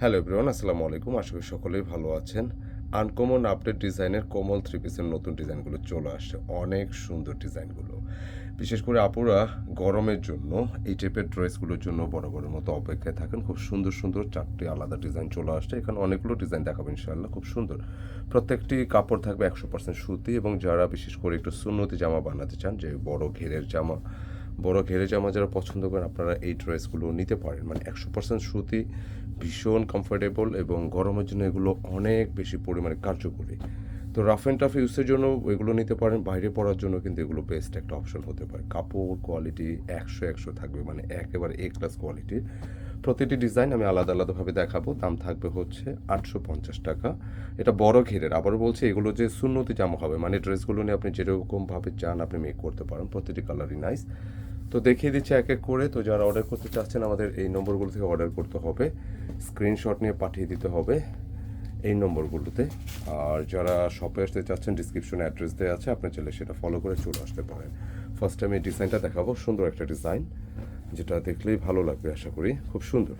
Hello everyone আসসালামু আলাইকুম। আশা করি সকলেই ভালো আছেন। আনকমন আপডেট ডিজাইনের কোমল থ্রি পিসের নতুন ডিজাইনগুলো চলে আসছে। অনেক সুন্দর ডিজাইনগুলো বিশেষ করে আপুরা গরমের জন্য এই টাইপের ড্রেসগুলোর জন্য বড় বড় মতো অপেক্ষায় থাকেন। খুব সুন্দর সুন্দর চারটি আলাদা ডিজাইন চলে আসছে। এখানে অনেকগুলো ডিজাইন দেখাবো ইনশাআল্লাহ। খুব সুন্দর। প্রত্যেকটি কাপড় থাকবে একশো পার্সেন্ট সুতি এবং যারা বিশেষ করে একটু সুন্নতি জামা বানাতে চান, যে বড় ঘেরের জামা, বড় ঘেরে জামা যারা পছন্দ করেন, আপনারা এই ড্রেসগুলো নিতে পারেন। মানে একশো পার্সেন্ট সুতি ভীষণ কমফোর্টেবল এবং গরমের জন্য এগুলো অনেক বেশি পরিমাণে কার্যকরী। তো রাফ অ্যান্ড টাফ ইউজের জন্য এগুলো নিতে পারেন, বাইরে পড়ার জন্য কিন্তু এগুলো বেস্ট একটা অপশন হতে পারে। কাপড় কোয়ালিটি একশো একশো থাকবে মানে একেবারে এ ক্লাস কোয়ালিটির প্রতিটি ডিজাইন আমি আলাদা আলাদাভাবে দেখাবো, দাম থাকবে হচ্ছে আটশো পঞ্চাশ টাকা। এটা বড় ঘেরের, আবারও বলছি এগুলো যে সুন্নতি জামা হবে মানে ড্রেসগুলো নিয়ে আপনি যেরকমভাবে চান আপনি মেক করতে পারেন, প্রতিটি কালারই নাইস তো দেখিয়ে দিচ্ছি এক এক করে, তো যারা অর্ডার করতে চাচ্ছেন আমাদের এই নম্বরগুলো থেকে অর্ডার করতে হবে। স্ক্রিনশট নিয়ে পাঠিয়ে দিতে হবে এই নম্বরগুলোতে। আর যারা শপে আসতে চাচ্ছেন ডিসক্রিপশনে অ্যাড্রেস দেওয়া আছে, আপনি চাইলে সেটা ফলো করে চলে আসতে পারেন। ফার্স্ট এই ডিজাইনটা দেখাবো, সুন্দর একটা ডিজাইন যেটা দেখলেই ভালো লাগবে, আশা করি। খুব সুন্দর।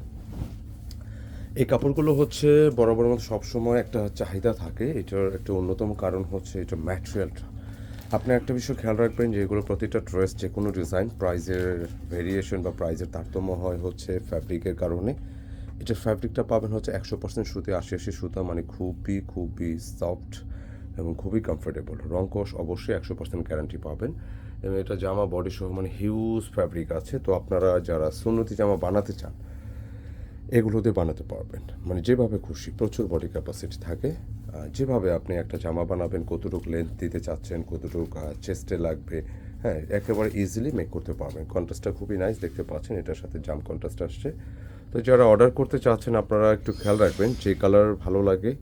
এই কাপড়গুলো হচ্ছে বরাবর মতো সবসময় একটা চাহিদা থাকে, এটার একটা অন্যতম কারণ হচ্ছে এটা ম্যাটেরিয়ালটা আপনি একটা বিষয় খেয়াল রাখবেন যে এগুলো প্রতিটা ড্রেস যে কোনো ডিজাইন প্রাইজের ভেরিয়েশন বা প্রাইজের তারতম্য হয় হচ্ছে ফ্যাব্রিকের কারণে। এটার ফ্যাব্রিকটা পাবেন হচ্ছে একশো পার্সেন্ট সুতি, আশি আশি সুতা মানে খুবই খুবই সফট এবং খুবই কমফোর্টেবল রংকশ অবশ্যই একশো পার্সেন্ট গ্যারান্টি পাবেন। এবং এটা জামা বডি সহ মানে হিউজ ফ্যাব্রিক আছে। তো আপনারা যারা সুন্নতি জামা বানাতে চান এগুলোতে বানাতে পারবেন। মানে যেভাবে খুশি, প্রচুর বডি ক্যাপাসিটি থাকে। যেভাবে আপনি একটা জামা বানাবেন, কতটুকু লেন্থ দিতে চাচ্ছেন, কতটুকু চেস্টে লাগবে হ্যাঁ একেবারে ইজিলি মেক করতে পারবেন। কন্ট্রাস্টটা খুবই নাইস দেখতে পাচ্ছেন, এটার সাথে জাম কন্ট্রাস্ট আসছে। তো যারা অর্ডার করতে চাচ্ছেন, আপনারা একটু খেয়াল রাখবেন, যে কালার ভালো লাগে,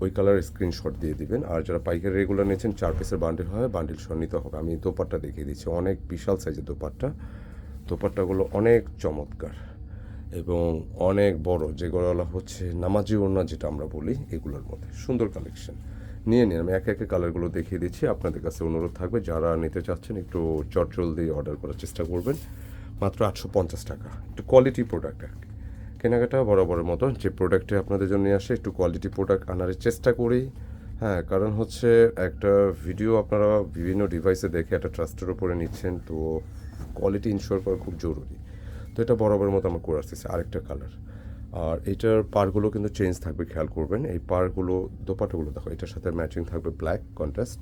ওই কালার স্ক্রিনশট দিয়ে দিবেন। আর যারা পাইকারি রেগুলার নিয়েছেন, চার পিসের বান্ডিল হয় বান্ডিল সহ নিতে হবে। আমি দোপাট্টা দেখিয়ে দিচ্ছি। অনেক বিশাল সাইজের দোপাট্টা। দোপাট্টাগুলো অনেক চমৎকার এবং অনেক বড়। যেগুলো হচ্ছে নামাজি ওড়না, যেটা আমরা বলি, এগুলোর মধ্যে। সুন্দর কালেকশন নিয়ে নিন। আমি একে একে কালারগুলো দেখিয়ে দিচ্ছি। আপনাদের কাছে অনুরোধ থাকবে, যারা নিতে চাচ্ছেন, একটু চটজলদি অর্ডার করার চেষ্টা করবেন। মাত্র আটশো পঞ্চাশ টাকা। একটু কোয়ালিটি প্রোডাক্ট আর কি। কেনাকাটা বরাবরের মতো, যে প্রোডাক্টে আপনাদের জন্য নিয়ে আসে, একটু কোয়ালিটি প্রোডাক্ট আনার চেষ্টা করি। হ্যাঁ কারণ হচ্ছে একটা ভিডিও আপনারা বিভিন্ন ডিভাইসে দেখে একটা ট্রাস্টের উপরে নিচ্ছেন, তো কোয়ালিটি ইনশিওর করা খুব জরুরি। তো এটা বরাবরের মতো আমার করে আসতেছি আরেকটা কালার আর এটার পারগুলো কিন্তু চেঞ্জ থাকবে, খেয়াল করবেন। এই পারগুলো দোপাটাগুলো দেখো, এটার সাথে ম্যাচিং থাকবে ব্ল্যাক কন্ট্রাস্ট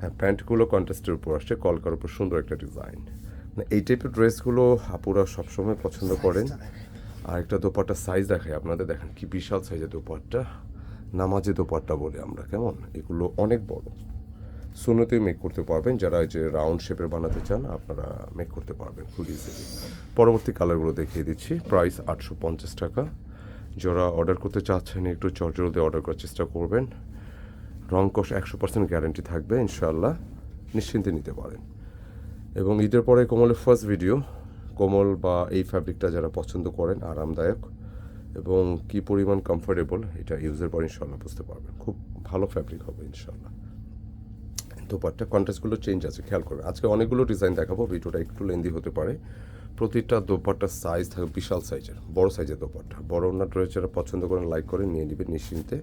হ্যাঁ প্যান্টগুলো কন্ট্রাস্টের উপর আসছে কলকার উপর সুন্দর একটা ডিজাইন মানে এই টাইপের ড্রেসগুলো আপুরা সবসময় পছন্দ করেন। আর একটা দোপাট্টার সাইজ দেখাই, আপনাদের দেখেন কি বিশাল সাইজের দোপাট্টা। নামাজে দোপাট্টা বলে আমরা, কেমন? এগুলো অনেক বড়। সুনোতে মেক করতে পারবেন, যারা যে রাউন্ড শেপের বানাতে চান, আপনারা মেক করতে পারবেন খুব ইজিলি পরবর্তী কালারগুলো দেখিয়ে দিচ্ছি। প্রাইস আটশো পঞ্চাশ টাকা। যারা অর্ডার করতে চাচ্ছেন, একটু চটজলদি অর্ডার করার চেষ্টা করবেন। রং কষ একশো পার্সেন্ট গ্যারেন্টি থাকবে ইনশাল্লাহ নিশ্চিন্তে নিতে পারেন। এবং ঈদের পরে কোমলের ফার্স্ট ভিডিও কোমল বা এই ফ্যাব্রিকটা যারা পছন্দ করেন, আরামদায়ক এবং কি পরিমাণ কমফোর্টেবল এটা ইউজের পর ইনশাল্লাহ বুঝতে পারবেন। খুব ভালো ফ্যাব্রিক হবে ইনশাল্লাহ দোপাট্টা কন্ট্রাস্টগুলো চেঞ্জ আছে, খেয়াল করবেন। আজকে অনেকগুলো ডিজাইন দেখাবো, ভিডিওটা একটু লেন্দি হতে পারে। প্রতিটা দোপাট্টার সাইজ থাকবে বিশাল সাইজের বড় সাইজের দোপাট্টা। বড় ওনার ড্রেস যারা পছন্দ করেন লাইক করে, নিয়ে নেবেন নিশ্চিন্তে।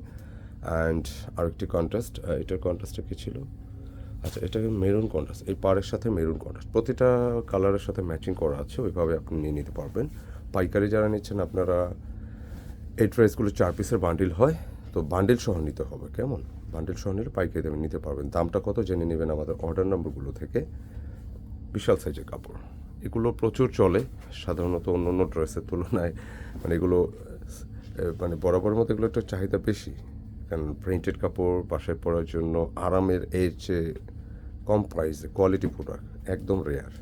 অ্যান্ড আরেকটি কন্ট্রাস্ট এটার কন্ট্রাস্টটা কী ছিল? আচ্ছা এটা মেরুন কন্ট্রাস্ট এই পাড়ের সাথে মেরুন কন্ট্রাস্ট প্রতিটা কালারের সাথে ম্যাচিং করা আছে, ওইভাবে আপনি নিয়ে নিতে পারবেন। পাইকারি যারা নিচ্ছেন, আপনারা এই ড্রেসগুলো চার পিসের বান্ডিল হয়, তো বান্ডিল সহ নিতে হবে, কেমন? বান্ডিল সহ নিলে পাইকারি দামে নিতে পারবেন। দামটা কত জেনে নেবেন আমাদের অর্ডার নম্বরগুলো থেকে। বিশাল সাইজের কাপড়। এগুলো প্রচুর চলে, সাধারণত অন্য অন্য ড্রেসের তুলনায়। মানে এগুলো মানে বরাবরের মতো এগুলো একটু চাহিদা বেশি। কারণ প্রিন্টেড কাপড় বাসায় পরার জন্য আরামের এর চেয়ে কম প্রাইসে কোয়ালিটি প্রোডাক্ট একদম রেয়ার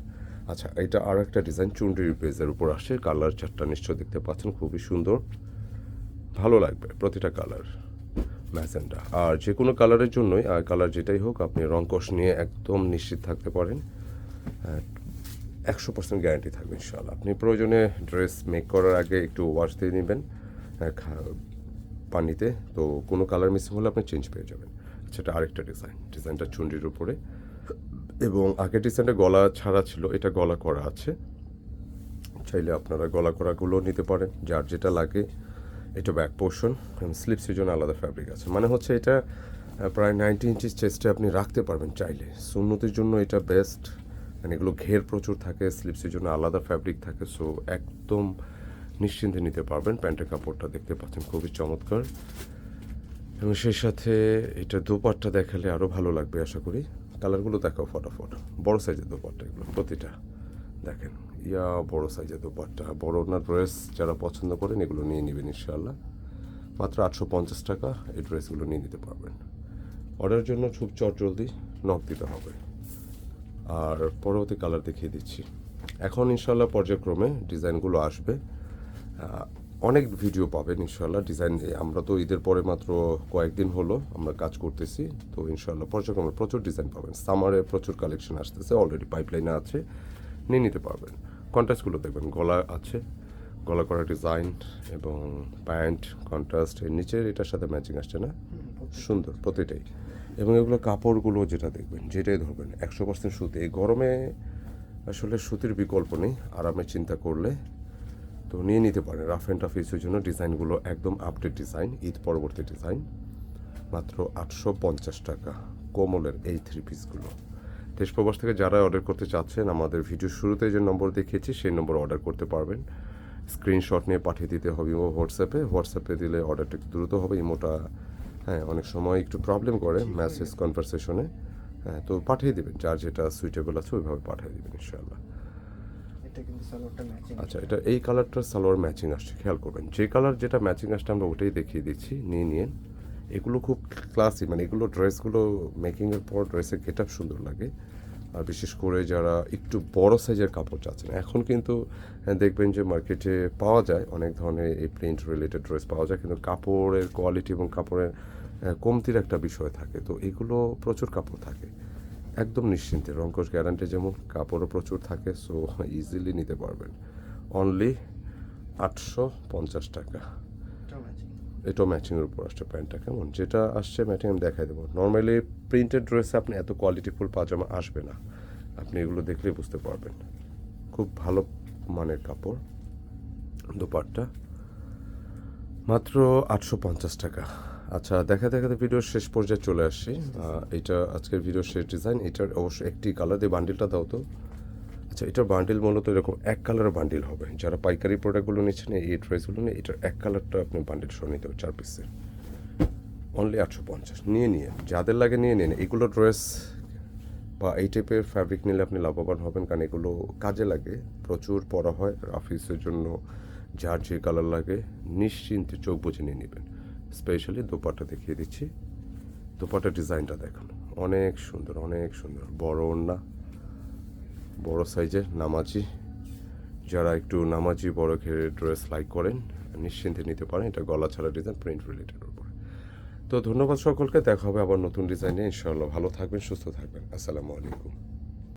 আচ্ছা এটা আরও একটা ডিজাইন চুন্ডির পেজের উপর আসে কালার চারটা নিশ্চয় দেখতে পাচ্ছেন, খুবই সুন্দর। ভালো লাগবে প্রতিটা কালার ম্যাজেন্ডা আর যে কোনো কালারের জন্যই, আর কালার যেটাই হোক, আপনি রংকশ নিয়ে একদম নিশ্চিত থাকতে পারেন। একশো পার্সেন্ট গ্যারান্টি থাকবে ইনশাল্লাহ আপনি প্রয়োজনে ড্রেস মেক করার আগে একটু ওয়াশ দিয়ে নেবেন পানিতে। তো কোনো কালার মিসিং হলে আপনি চেঞ্জ পেয়ে যাবেন। আচ্ছা এটা আরেকটা ডিজাইন ডিজাইনটা চুন্ডির উপরে। এবং আগের ডিজাইনটা গলা ছাড়া ছিল, এটা গলা করা আছে। চাইলে আপনারা গলা করাগুলো নিতে পারেন, যার যেটা লাগে। এটা ব্যাক পোর্শন স্লিপসের জন্য আলাদা ফ্যাব্রিক আছে। মানে হচ্ছে এটা প্রায় নাইনটি ইঞ্চিস চেস্টে আপনি রাখতে পারবেন চাইলে। সুন্নতির জন্য এটা বেস্ট মানে এগুলো ঘের প্রচুর থাকে স্লিপসের জন্য আলাদা ফ্যাব্রিক থাকে। সো একদম নিশ্চিন্তে নিতে পারবেন প্যান্টের কাপড়টা, দেখতে পাচ্ছেন খুবই চমৎকার। এবং সেই সাথে এটা দোপাট্টা দেখালে আরও ভালো লাগবে, আশা করি। কালারগুলো দেখাও ফটাফট। বড় সাইজের দোপাট্টা এগুলো, প্রতিটা। দেখেন, ইয়া বড় সাইজের দোপাট্টা। বড় না ড্রেস যারা পছন্দ করেন এগুলো নিয়ে নেবেন ইনশাআল্লাহ। মাত্র আটশো পঞ্চাশ টাকা এই ড্রেসগুলো নিয়ে নিতে পারবেন। অর্ডারের জন্য খুব চট জলদি নক দিতে হবে। আর পরবর্তী কালার দেখিয়ে দিচ্ছি। এখন ইনশাল্লাহ পর্যায়ক্রমে ডিজাইনগুলো আসবে। অনেক ভিডিও পাবেন ইনশাল্লাহ ডিজাইন আমরা তো ঈদের পরে মাত্র কয়েকদিন হলো আমরা কাজ করতেছি। তো ইনশাল্লাহ পর্যায়ক্রমে প্রচুর ডিজাইন পাবেন। সামারে প্রচুর কালেকশন আসতেছে অলরেডি পাইপলাইনে আছে, নিয়ে নিতে পারবেন। কন্ট্রাস্টগুলো দেখবেন, গলা আছে, গলা করা ডিজাইন এবং প্যান্ট কন্ট্রাস্ট এর নিচের এটার সাথে ম্যাচিং আসছে না? সুন্দর, প্রতিটাই। এবং এগুলো কাপড়গুলো যেটা দেখবেন, যেটাই ধরবেন, একশো পার্সেন্ট সুতি। এই গরমে আসলে সুতির বিকল্প নেই, আরামে চিন্তা করলে তো নিয়ে নিতে পারেন। রাফ অ্যান্ড টাফ ইউজের জন্য ডিজাইনগুলো একদম আপডেট ডিজাইন ঈদ পরবর্তী ডিজাইন মাত্র আটশো পঞ্চাশ টাকা, কোমলের এই থ্রি পিসগুলো দেশ প্রবাস থেকে যারা অর্ডার করতে চাচ্ছেন, আমাদের ভিডিও শুরুতে যে নম্বর দেখিয়েছি, সেই নম্বর অর্ডার করতে পারবেন। স্ক্রিনশট নিয়ে পাঠিয়ে দিতে হবে ইমো হোয়াটসঅ্যাপে হোয়াটসঅ্যাপে দিলে অর্ডারটা একটু দ্রুত হবে, ইমোটা হ্যাঁ অনেক সময় একটু প্রবলেম করে মেসেজ কনভারসেশনে হ্যাঁ তো পাঠিয়ে দেবেন, যার যেটা সুইটেবল আছে ওইভাবে পাঠিয়ে দেবেন, ইনশাআল্লাহ। এটা কিন্তু সালোয়ারটা ম্যাচিং আচ্ছা এটা এই কালারটার সালোয়ার ম্যাচিং আসছে খেয়াল করবেন। যে কালার যেটা ম্যাচিং আসছে আমরা ওটাই দেখিয়ে দিচ্ছি নিয়ে নিন। এগুলো খুব ক্লাসি মানে এগুলো ড্রেসগুলো মেকিংয়ের পর ড্রেসের গেট আপ সুন্দর লাগে। আর বিশেষ করে যারা একটু বড় সাইজের কাপড় চাচ্ছেন এখন কিন্তু হ্যাঁ, দেখবেন যে মার্কেটে পাওয়া যায় অনেক ধরনের এই প্রিন্ট রিলেটেড ড্রেস পাওয়া যায় কিন্তু কাপড়ের কোয়ালিটি এবং কাপড়ের কমতির একটা বিষয় থাকে। তো এগুলো প্রচুর কাপড় থাকে। একদম নিশ্চিন্তে। রঙ্কশ গ্যারান্টি যেমন কাপড়ও প্রচুর থাকে সো ইজিলি নিতে পারবেন। অনলি আটশো পঞ্চাশ টাকা। এটাও ম্যাচিং ম্যাচিংয়ের উপর আসছে প্যান্টটা কেমন? যেটা আসছে ম্যাচিং আমি দেখাই দেবো। নর্মালি প্রিন্টেড ড্রেসে আপনি এত কোয়ালিটিফুল পাজামা আসবে না। আপনি এগুলো দেখলেই বুঝতে পারবেন। খুব ভালো মানের কাপড়। দোপাট্টা। মাত্র আটশো পঞ্চাশ টাকা। আচ্ছা দেখা দেখাতে ভিডিওর শেষ পর্যায়ে চলে আহ, এটা আজকের ভিডিওর শেষ ডিজাইন এটার অবশ্যই একটি কালার দিয়ে বান্ডিলটা দাও তো। আচ্ছা এটার বান্ডিল মূলত এরকম এক কালারের বান্ডিল হবে। যারা পাইকারি প্রোডাক্টগুলো নিচ্ছেন এই ড্রেসগুলো নিয়ে এটার এক কালারটা আপনি বান্ডিল সহ নিতে হবে চার পিসের অনলি আটশো পঞ্চাশ। নিয়ে নিয়ে যাদের লাগে নিয়ে নিন। এগুলো ড্রেস বা এই টাইপের ফ্যাব্রিক নিলে আপনি লাভবান হবেন কারণ এগুলো কাজে লাগে প্রচুর পরা হয় অফিসের জন্য যার যে কালার লাগে নিশ্চিন্তে চোখ বুঝে নিয়ে নেবেন। স্পেশালি দোপাটা দেখিয়ে দিচ্ছি। দোপাটার ডিজাইনটা দেখুন। অনেক সুন্দর অনেক সুন্দর। বড় ওড়না, বড় সাইজের নামাজি। যারা একটু নামাজি বড় ঘেরের ড্রেস লাইক করেন, নিশ্চিন্তে নিতে পারেন। এটা গলা ছাড়া ডিজাইন প্রিন্ট রিলেটেড উপর। তো ধন্যবাদ সকলকে। দেখা হবে আবার নতুন ডিজাইনে ইনশাআল্লাহ ভালো থাকবেন, সুস্থ থাকবেন। আসসালামু আলাইকুম।